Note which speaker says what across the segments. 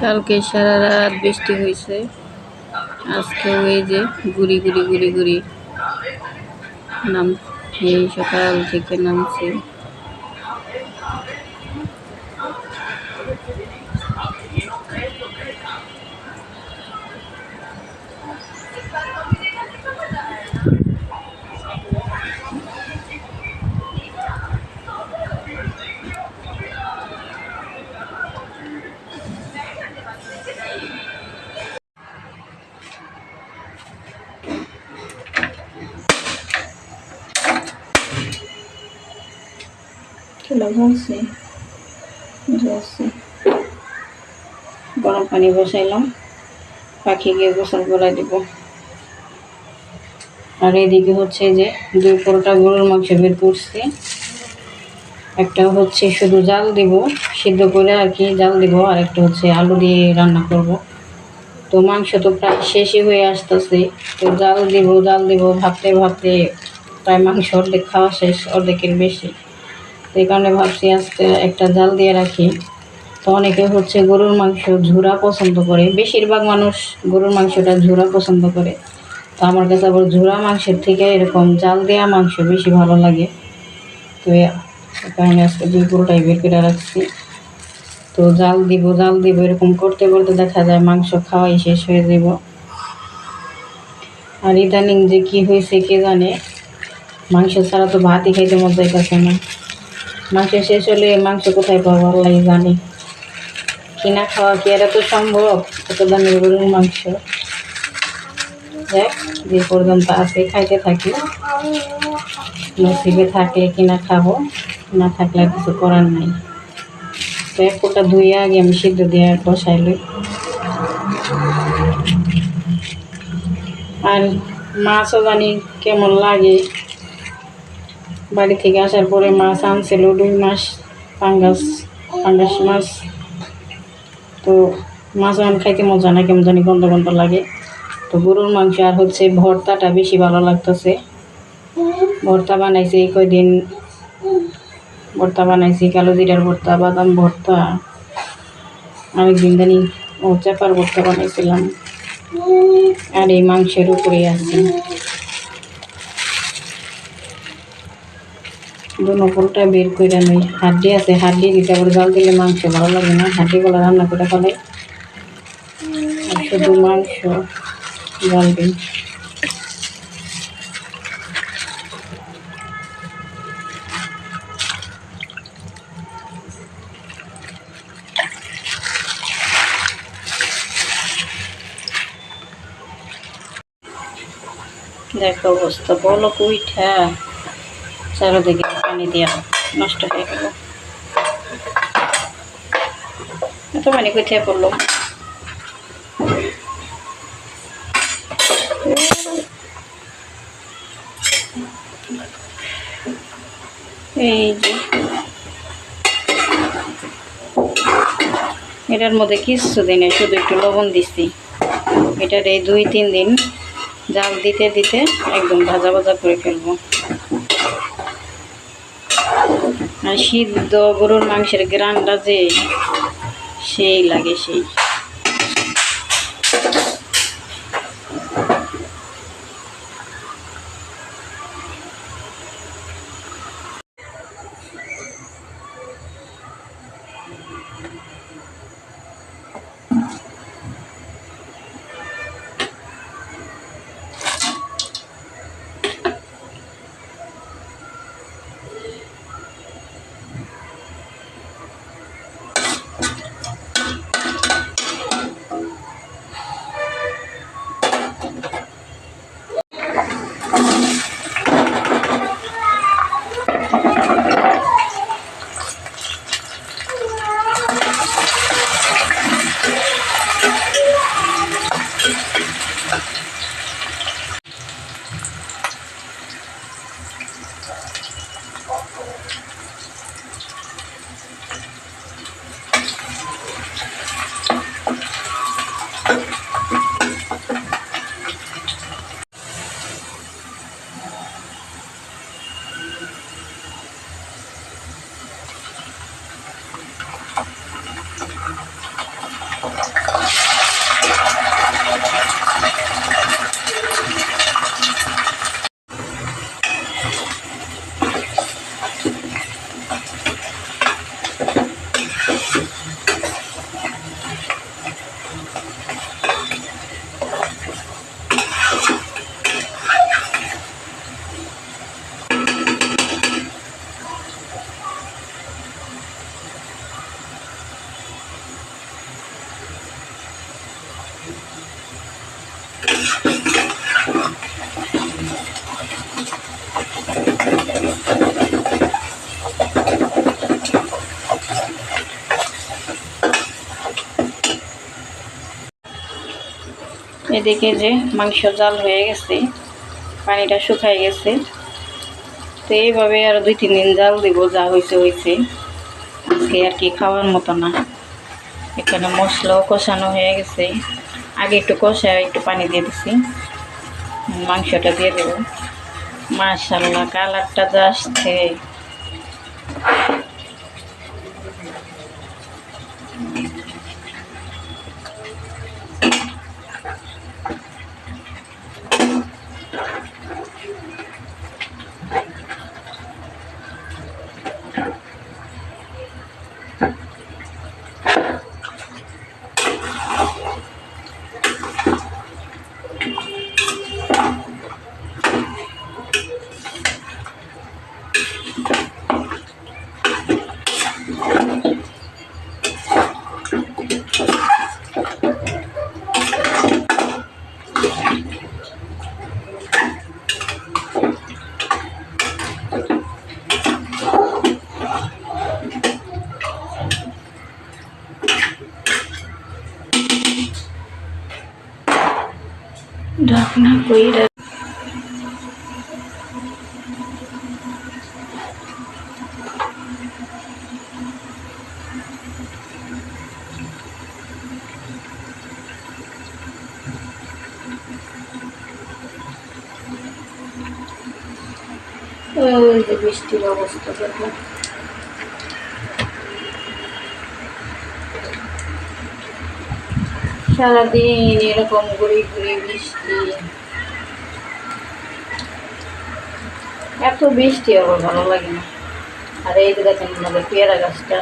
Speaker 1: কালকে সারা রাত বৃষ্টি হয়েছে। আজকে ওই যে গুড়ি গুড়ি গুড়ি গুড়ি নাম এই সকাল থেকে নামছে। বলছে বসে। গরম পানি বসাইলাম, পাখি গিয়ে গোসল করাই দিব। আর এদিকে হচ্ছে যে দুই পরোটা গরুর মাংস বের করছি। একটা হচ্ছে শুধু জাল দিব, সিদ্ধ করে আর কি জাল দিব, আর একটা হচ্ছে আলু দিয়ে রান্না করব। তো মাংস তো প্রায় শেষই হয়ে আসতেছে। তো জাল দিব জাল দিব, ভাবতে ভাবতে প্রায় মাংস অর্ধেক খাওয়া শেষ, অর্ধেকের বেশি। এই কারণে ভাবছি আজকে একটা জাল দিয়ে রাখি। তো অনেকে হচ্ছে গরুর মাংস ঝুরা পছন্দ করে। বেশিরভাগ মানুষ গরুর মাংসটা ঝুরা পছন্দ করে। তো আমার কাছে আবার ঝুরা মাংসের থেকে এরকম জাল দেওয়া মাংস বেশি ভালো লাগে। তো কারণে আজকে দুই পুরোটাই বের করে রাখছি। তো জাল দিব জাল দিব, এরকম করতে করতে দেখা যায় মাংস খাওয়াই শেষ হয়ে যাব। আর ইদানিং যে কি হয়েছে কে জানে? মাংস ছাড়া তো ভাতই খাইতে মন যাইতেছে না। মাংস শেষ হলে মাংস কোথায় পাবো আল্লাহ জানি। কিনা খাওয়া কি এরা তো সম্ভব? কত দামি গরুর মাংস। দেখ, যে পর্যন্ত আছে, খাইতে থাকি। নসিবে থাকে কিনা খাব, না থাকলে কিছু করার নাই। তো এক ফোটা ধুয়ে আগে আমি সিদ্ধ দিয়ে বসাইলি আর মাছও জানি কেমন লাগে। বাড়ি থেকে আসার পরে মাছ আনছিল দুই মাস পাঙ্গাস পাঙ্গাস মাছ। তো মাছ এখন খাইতে মজা না কেমন জানি গন্ধ গন্ধ লাগে। তো গরুর মাংস আর হচ্ছে ভর্তাটা বেশি ভালো লাগতেছে। ভর্তা বানাইছে এই কয়দিন। ভর্তা বানাইছি, কালো জিরার ভর্তা, বাদাম ভর্তা। আমি আরেকদিন জানি ও চাপার ভর্তা বানাইছিলাম। আর এই মাংসের উপরে আছে। দুনো ফুলটা বের করে আমি হাড্ডি আছে, হাড্ডি দিতে আবার জাল দিলে মাংস ভালো লাগে না। হাড্ডি গলা রান্না করে ফেলে। শুধু মাংস, জাল দিই দেখো অবস্থা, বলো কুইঠা? চারোদিকে পানি দিয়া নষ্ট হয়ে গেল। এত পানি কোথায় পড়ল? এই যে। এটার মধ্যে কিচ্ছু দিনে শুধু একটু লবণ দিচ্ছি এটার এই দুই, তিন দিন জাল দিতে দিতে একদম ভাজা ভাজা করে ফেলব। আর সিদ্ধ গরুর মাংসের গ্রানটা যে সেই লাগে সেই। এদিকে যে মাংস জাল হয়ে গেছে, পানিটা শুকাই গেছে। তো এইভাবে আর দুই, তিন দিন জাল দিব, যা হয়েছে হয়েছে আজকে আর কি খাওয়ার মতো না। এখানে মশলাও কষানো হয়ে গেছে। আগে একটু কষা একটু পানি দিয়ে দিছি। মাংসটা দিয়ে দেবো। মাশাল্লাহ কালারটা যা আসছে। ঢাকনা কইরা ওই যে বৃষ্টির অবস্থা দেখো সারাদিন এরকম ঘুরি ঘুরি বৃষ্টি। এত বৃষ্টি আবার ভালো লাগে না। আর এই যে দেখেন আমাদের পেয়ারা গাছটা।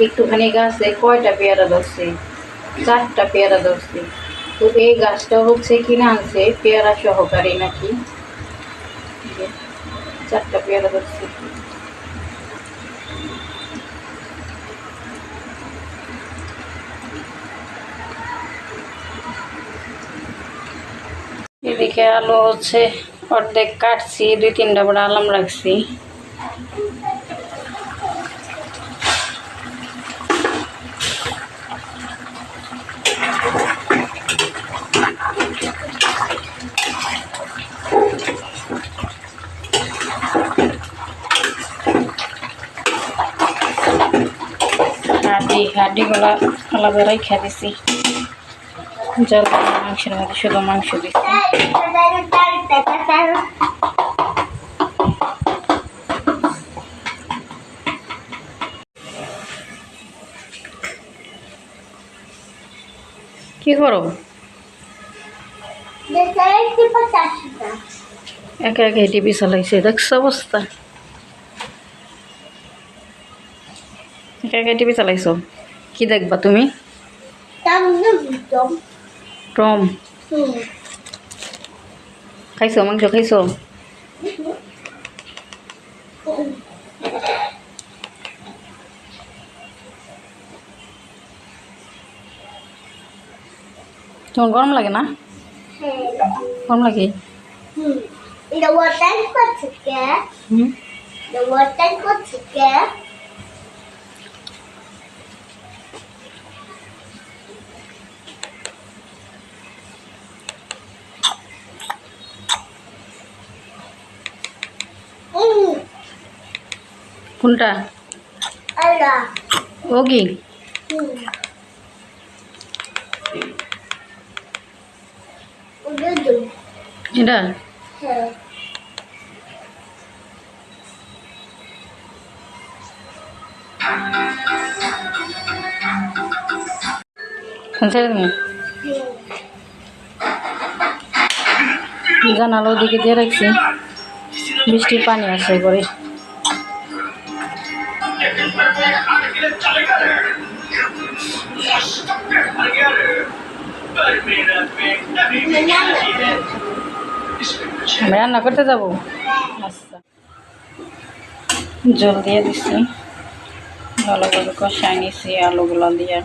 Speaker 1: একটুখানি গাছে কয়টা পেয়ারা ধরছে? চারটা পেয়ারা ধরছে। তো এই গাছটা হচ্ছে কিনে আনছে পেয়ারা সহকারী নাকি? চারটা পেয়ারা ধরছে। এদিকে আলু হচ্ছে, অর্ধেক কাটছি, দুই তিনটা বড় আলাম রাখছি। হাড্ডি হাড্ডিগুলা আলাদা রেখে দিছি। জল মাংসের মধ্যে শুধু মাংস দিচ্ছি। কি করো? একা একা টিভি চালাইছে, দেখছ অবস্থা? একা একা টিভি চালাইছো? কি দেখবা তুমি? টম খাইছো মাংস খাইছো তোমার গরম লাগে না গরম লাগে
Speaker 2: The water got together.
Speaker 1: হুম কোনটা. ও কি. এটা?
Speaker 2: Heh.
Speaker 1: ছেড়ে তুমি? জানালো দিকে দিয়ে রাখছি। বৃষ্টির পানি আসে করে আমি রান্না করতে যাব। আচ্ছা। জল দিয়ে দিচ্ছি ভালো কষাই নিছি আলুগুলো দিয়ে।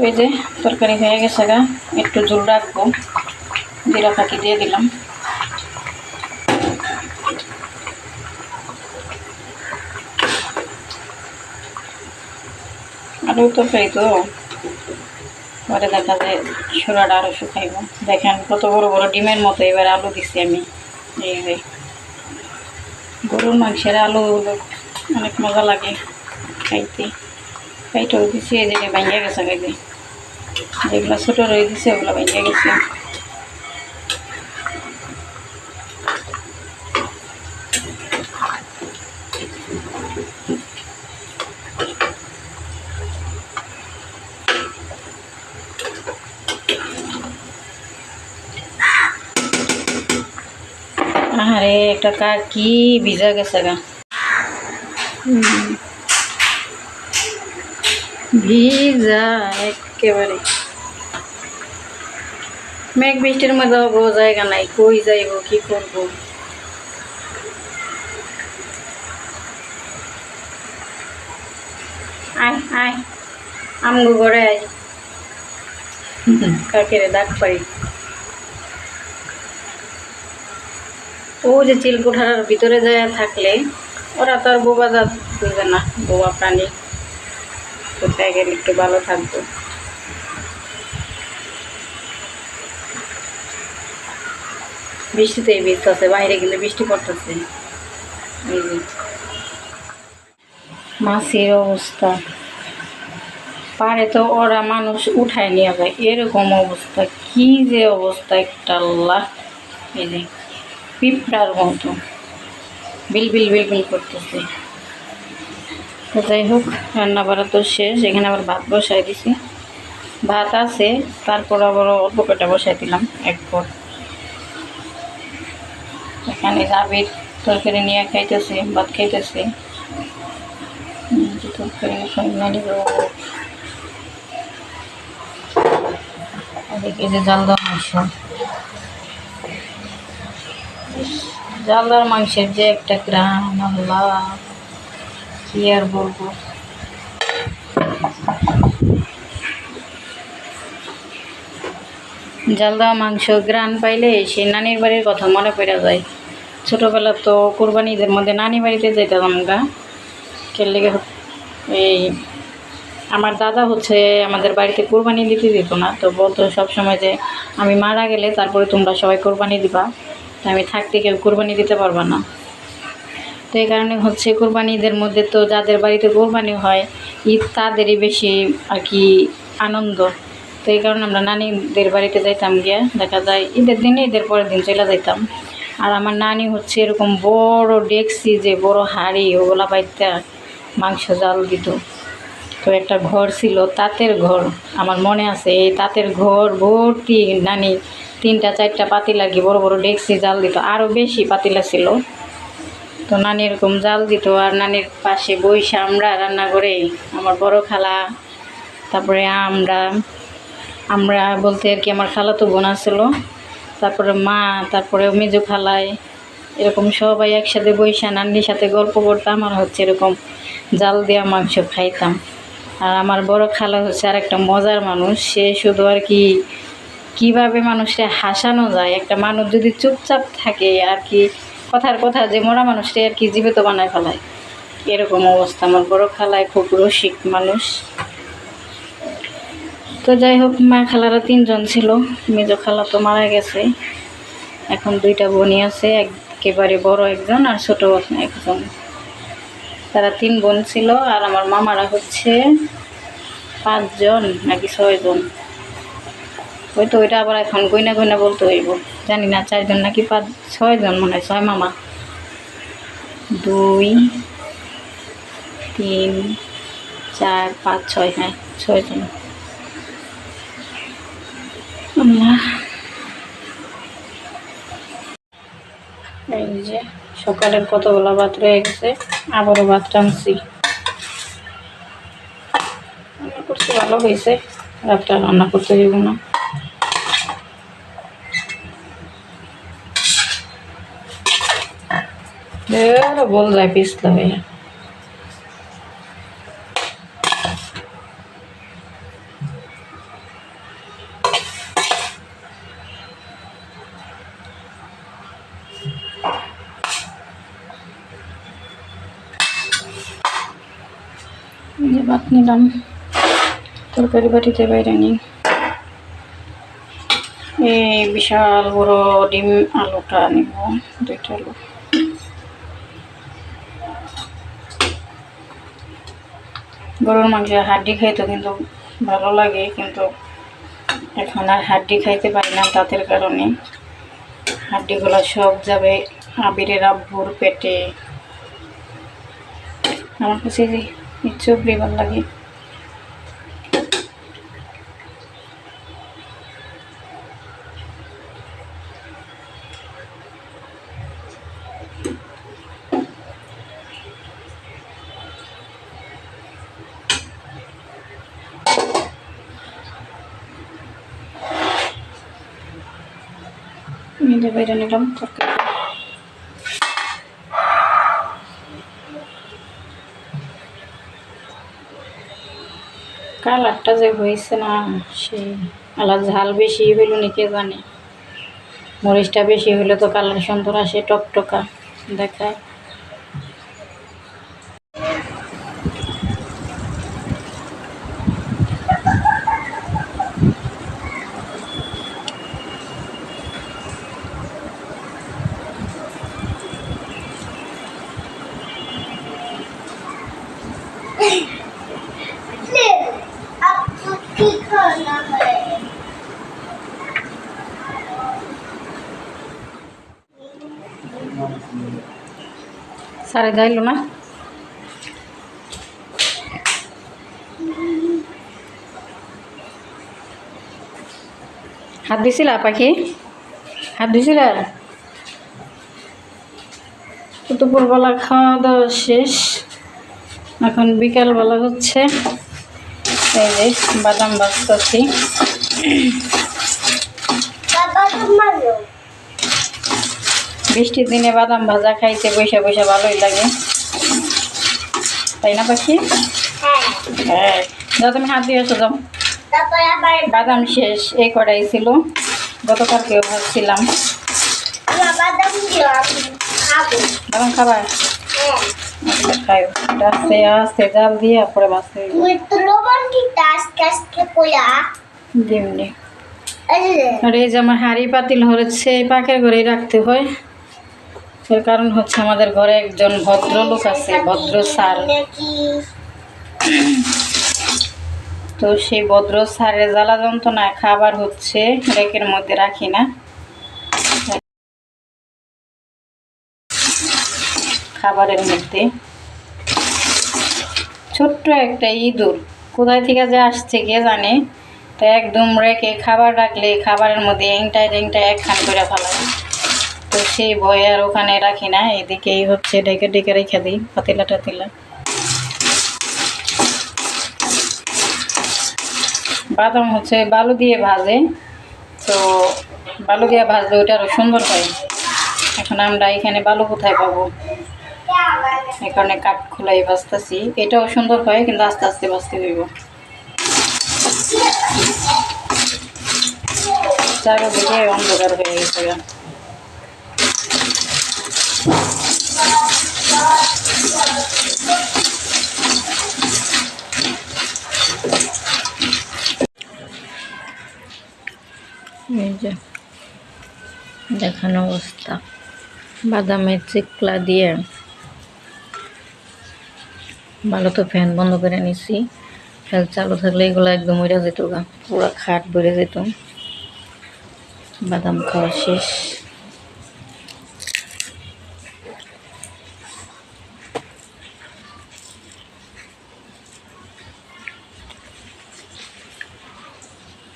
Speaker 1: তো তো যে তরকারি হয়ে গেছে গা, একটু জল রাখব। জিরা ফাঁকি দিয়ে দিলাম। আলু তরকারি তো। পরে দেখা যায় ছোলাটা আরও শুকাইব। দেখেন কত বড় বড় ডিমের মতো এবার আলু দিছি আমি। এই যে গরুর মাংসের আলু অনেক মজা লাগে খাইতে। খাইতেও দিছি, এই যে ভাঙিয়ে গেছে খাইতে যেগুলো ছোটো রয়ে দিছে ওগুলো ভাঙিয়ে গেছে। আরে একটা কার কি ভিজা গেছে গা। ভিজা একেবারে। মেঘ বৃষ্টির মধ্যে যাব জায়গা নাই, কই যাইব, কি করব? আয় আয়, আমগো ঘরে আয়। কাকেরে ডাক পাই ও যে চিলকুঠার ভিতরে যায় থাকলে, ওরা তো আর বোবা জাত বুঝবে না, বোবা প্রাণী। কোথায় গেলে একটু ভালো থাকব? বৃষ্টিতে ভিজতেছে, বাইরে গেলে বৃষ্টি পড়তেছে। মাছের অবস্থা। পারে তো ওরা মানুষ উঠায় নিয়ে যায় এরকম অবস্থা, কি যে অবস্থা একটা আল্লাহ। এই যে, পিঁপড়ার মতো। বিল বিল বিল বিল করতেছে। তো যাই হোক রান্না বাড়া তো শেষ, এখানে আবার ভাত বসাই দিছি। ভাত আছে, তারপর আবার অল্প কটা বসাই দিলাম, এক পর এখানে জাবির তরকারি নিয়ে খাইতেছে, ভাত খাইতেছে। তরকারি সঙ্গে এদিকে যে জাল দেওয়া মাংস। জালদার মাংসের যে একটা গ্রাম, আল্লাহ, কি আর বলব। জালদা মাংস গ্রান পাইলে সেই নানির বাড়ির কথা মনে পড়ে যায়। ছোটোবেলা তো কোরবানি ঈদের মধ্যে নানি বাড়িতে যেতাম গা কেলে এই আমার দাদা হচ্ছে আমাদের বাড়িতে কোরবানি দিতে দিত না, তো বলতো সবসময় যে আমি মারা গেলে তারপরে তোমরা সবাই কোরবানি দিবা, তো আমি থাকতে কেউ কোরবানি দিতে পারবা না। তো এই কারণে হচ্ছে কোরবানি ঈদের মধ্যে তো যাদের বাড়িতে কোরবানি হয়, ঈদ তাদেরই বেশি আর কি আনন্দ। তো এই কারণে আমরা নানিদের বাড়িতে যাইতাম গিয়ে, দেখা যায় ঈদের দিনে ঈদের পরের দিন চলে যাইতাম। আর আমার নানি হচ্ছে এরকম বড় ডেকসি যে বড় হাঁড়ি, ওগুলা বাইতে মাংস, জাল দিত। তো একটা ঘর ছিল, তাঁতের ঘর। আমার মনে আছে, এই তাঁতের ঘর ভর্তি নানি তিনটা, চারটা পাতিলা কি বড় বড় ডেকসি, জাল দিত। আরও বেশি পাতিলা ছিল। তো নানি এরকম জাল দিত, আর নানির পাশে বইসে আমরা রান্না করে। আমার বড় খালা, তারপরে আমরা আমরা বলতে আর কি আমার খালা তো বোনা ছিল তারপরে মা, তারপরে মেজো খালায় এরকম সবাই একসাথে বইসা নানির সাথে গল্প করতাম আর হচ্ছে এরকম জাল দেওয়া মাংস খাইতাম। আর আমার বড় খালা হচ্ছে আর একটা মজার মানুষ, সে শুধু আর কি কীভাবে মানুষটা হাসানো যায়, একটা মানুষ যদি চুপচাপ থাকে আর কি কথার কথা যে মরা মানুষটা আর কি জীবিত বানায় ফেলায়। এরকম অবস্থা। আমার বড় খালায় খুব রসিক মানুষ। তো যাই হোক, মা খালারা তিনজন ছিল। মেজো খালা তো মারা গেছে। এখন দুইটা বোনই আছে, একেবারে বড় একজন আর ছোট একজন। তারা তিন বোন ছিল আর আমার মামারা হচ্ছে পাঁচজন, নাকি ছয়জন। ওই তো ওইটা আবার এখন গইনা গইনা বলতে হইব। জানি না, চারজন নাকি পাঁচ, ছয়জন মনে হয়, ছয় মামা। দুই, তিন, চার, পাঁচ, ছয় হ্যাঁ ছয়জন। এই যে সকালের কতগুলো ভাত রয়ে গেছে, আবারও ভাত টানছি রান্না করছি, ভালো হয়েছে। রাতটা রান্না করতে হইব না। বল যায় পিছলা হয়ে এই যে ভাত নিলাম। তরকারি বাটিতে বাইরে নিই। এই বিশাল বড় ডিম আলুটা নিব, দুইটা আলু। গরুর মাংস হাড্ডি খাইতে কিন্তু ভালো লাগে, কিন্তু এখন আর হাড্ডি খাইতে পারি না দাঁতের কারণে। হাড্ডিগুলো সব যাবে আবিরের আব্বুর পেটে। আমার কাছে চুপড়ি ভালো লাগে। নিতে বাইরে নিলাম তরকারি। কালারটা যে হয়েছে না সেই আলার ঝাল বেশি হইল নিকে জানে। মরিচটা বেশি হলে তো কালার সুন্দর আসে, টকটকা দেখায়। সারে যাইলো না হাত দিছিলা পাখি হাত দিছিলা দুপুরবেলা খাওয়া দাওয়া শেষ। এখন বিকালবেলা হচ্ছে। এই যে বাদাম
Speaker 2: ভাজতেছি।
Speaker 1: বৃষ্টির দিনে বাদাম ভাজা খাইতে বৈশা বৈশা ভালোই লাগে। তাই না পাখি?
Speaker 2: হ্যাঁ।,
Speaker 1: হ্যাঁ। তুমি হাত দিয়ে যাও। বাদাম শেষ এই কটাই ছিল। গতকালকেও ভাবছিলাম
Speaker 2: বাদাম
Speaker 1: খাবার খাই। আস্তে জাল দিয়ে পরে বাঁচতে
Speaker 2: তুই তো লবণ কি টাস কাসকে পোয়া
Speaker 1: দিমনি আর এই যে আমার হাঁড়ি পাতিল হচ্ছে এই পাকের ঘরেই রাখতে হয়। এর কারণ হচ্ছে আমাদের ঘরে একজন ভদ্রলোক আছে ভদ্র স্যার। তো সেই ভদ্র স্যারের জ্বালা যন্ত্রণায় খাবার হচ্ছে রেকের মধ্যে রাখি না। খাবারের মধ্যে। ছোট্ট একটা ইঁদুর কোথায় থেকে যে আসছে কে জানে, তো একদম রেখে খাবার রাখলে খাবারের মধ্যে এংটায় রেংটায় একখান করে ফেলায়। তো সেই ভয়ে আর ওখানে রাখি না, এদিকেই হচ্ছে ডেকে ডেকে রেখে দিই, পাতিলা টাতিলা। বাদাম হচ্ছে বালু দিয়ে ভাজে, তো বালু দিয়ে ভাজলে ওটা আরও সুন্দর হয়। এখন আমরা এখানে বালু কোথায় পাবো? এই কারণে কাঠ খোলাই বাঁচতেছি। এটাও সুন্দর হয়, কিন্তু আস্তে আস্তে বাঁচতে হইব। চারিদিকে অন্ধকার হয়ে গেছে দেখানো অবস্থা। বাদামের চিকলা দিয়ে। ভালো তো ফ্যান বন্ধ করে নিছি। ফ্যান চালু থাকলে এগুলো একদম উড়ে যেত গা পুরো খাট বেড়ে যেত। বাদাম খাওয়া শেষ।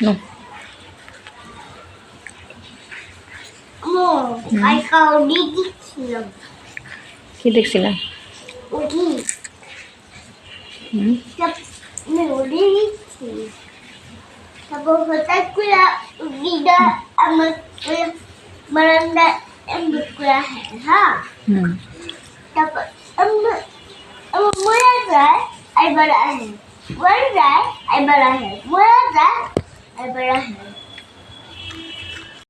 Speaker 1: No. কি দেখছিলাম হুম
Speaker 2: সব মেউডি দিচ্ছি তারপর হঠাৎ করে দিদা আমার বারান্দা এমনি করে হ্যাঁ
Speaker 1: হুম
Speaker 2: তারপর আমার আমার মরে যায় এবার আহে মরে যায় এবার আহে মরে যায় এবার আহে